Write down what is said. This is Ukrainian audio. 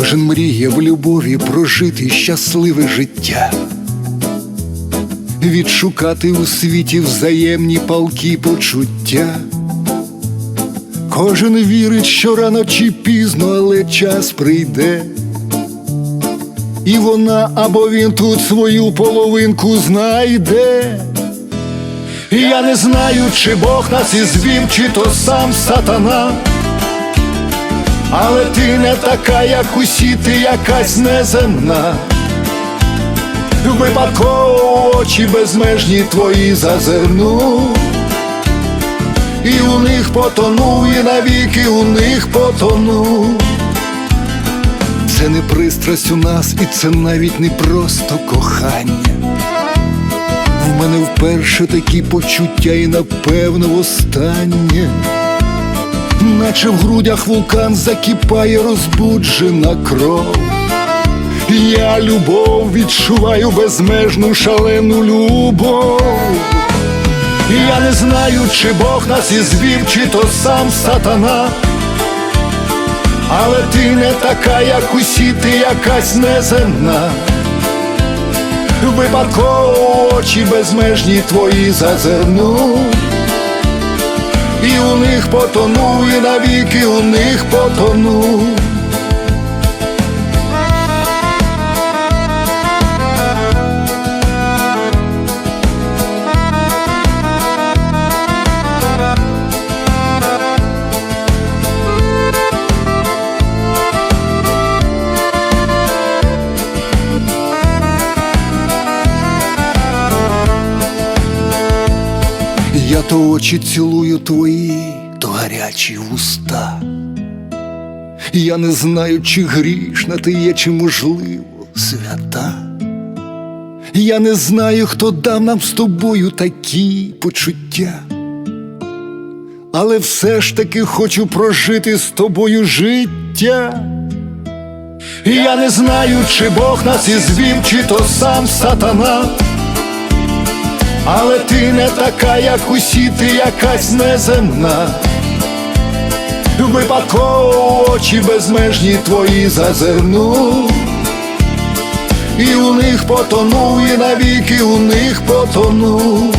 Кожен мріє в любові прожити щасливе життя, відшукати у світі взаємні палкі почуття. Кожен вірить, що рано чи пізно, але час прийде. І вона або він тут свою половинку знайде. Я не знаю, чи Бог нас ізвів, чи то сам сатана. Але ти не така, як усі, ти якась неземна. Випадково очі безмежні твої зазирну. І у них потону, і навіки у них потону. Це не пристрасть у нас, і це навіть не просто кохання. В мене вперше такі почуття, і напевно востаннє. Наче в грудях вулкан закипає розбуджена кров. Я любов відчуваю безмежну шалену любов. Я не знаю, чи Бог нас ізвів, чи то сам сатана. Але ти не така, як усі, ти якась неземна. Випадково очі безмежні твої зазирну. І у них потонув, і навіки у них потону. То очі цілую твої, то гарячі вуста. Я не знаю, чи грішна ти є, чи можливо свята. Я не знаю, хто дав нам з тобою такі почуття. Але все ж таки хочу прожити з тобою життя. Я не знаю, чи Бог нас ізвів, чи то сам сатана. Але ти не така, як усі, ти якась неземна. Випадково очі безмежні твої зазирну. І у них потону, і навіки у них потону.